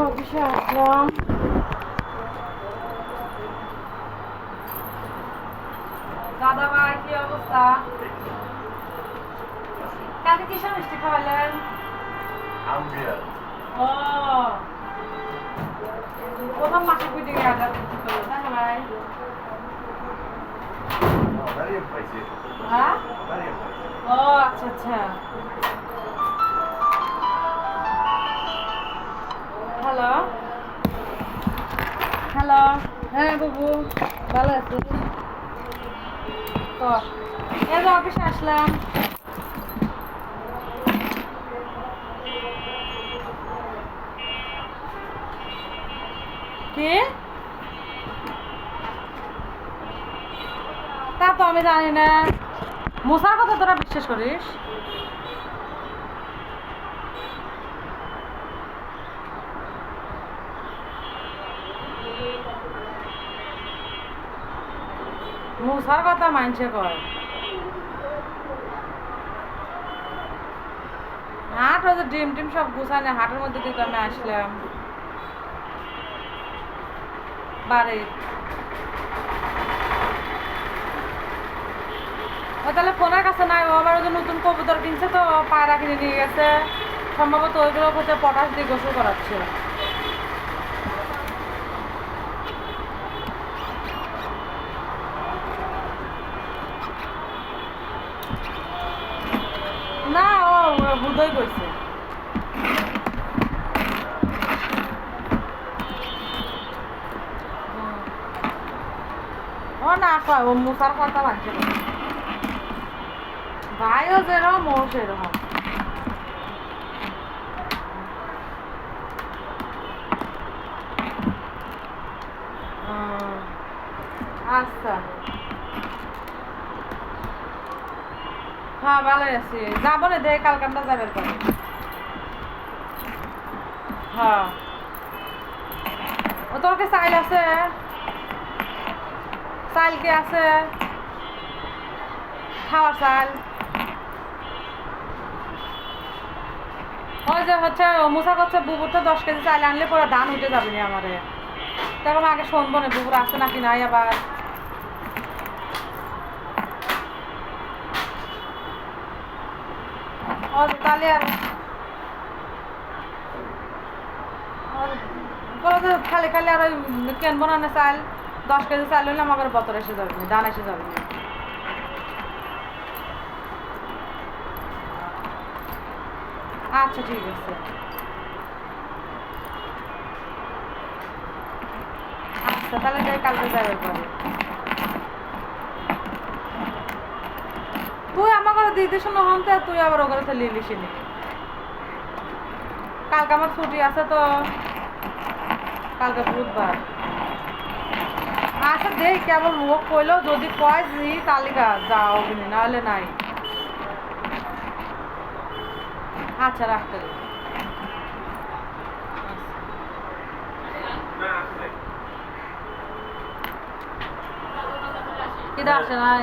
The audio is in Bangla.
অফিসে আসলাম দাদা ভাই কি অবস্থা কালকে কিসব মিষ্টি খাওয়ালেন ও প্রথম মাসে পিঠে তাই না ভাই হ্যাঁ ও আচ্ছা আচ্ছা হ্যাঁ বাবু, ভালো আছি? তো এই যে অফিসে আসলাম। কি? তা তো আমি জানি না। মশার কথা তোরা বিশ্বাস করিস? মশার কথা মানছে কয় হাট হয়তো ডিম টিম সব গুছানে হাটের মধ্যে দিয়ে আমি আসলাম বাড়ি ও তাহলে ফোনের কাছে নাই ও যে নতুন কবুতর কিনছে তো পায়রা কিনে নিয়ে গেছে সম্ভবত ওইগুলো হচ্ছে পটাশ দিয়ে গোসল করাচ্ছে না, ও বুধই করছে ও না, কয়, ও মুসার কথা না। ভাইও যেরকম, ও সেরকম। আচ্ছা। হ্যাঁ আছি। যাব যাবে হ্যাঁ। ও তোর কাছে চাইল আছে? কি আছে? খাওয়ার ওই যে হচ্ছে মুসা করছে বুবুর তো দশ কেজি চাল আনলে পরে ধান উঠে যাবে না আমারে। আগে শুনব না, বুবুর আছে নাকি নাই আবার। তাহলে আর আর বলো খালি খালি আর ওই কেনবো না চাল? দশ কেজি চাল হলে আমার বতর এসে যাবে না ধান এসে যাবে। আচ্ছা ঠিক আছে। আচ্ছা তাহলে কালকে যাবে পরে তুই আমার ঘরে দিদি শোনো হন তুই আবার ওখানে তো লিলিস নি কালকে আমার ছুটি আছে তো। কালকে বুধবার। আচ্ছা দেখ কেমন মুখ কইলো, যদি কয় জি, তালিকা যাও কিনি, নাহলে নাই। আচ্ছা রাখতে। কিরা আসে নাই।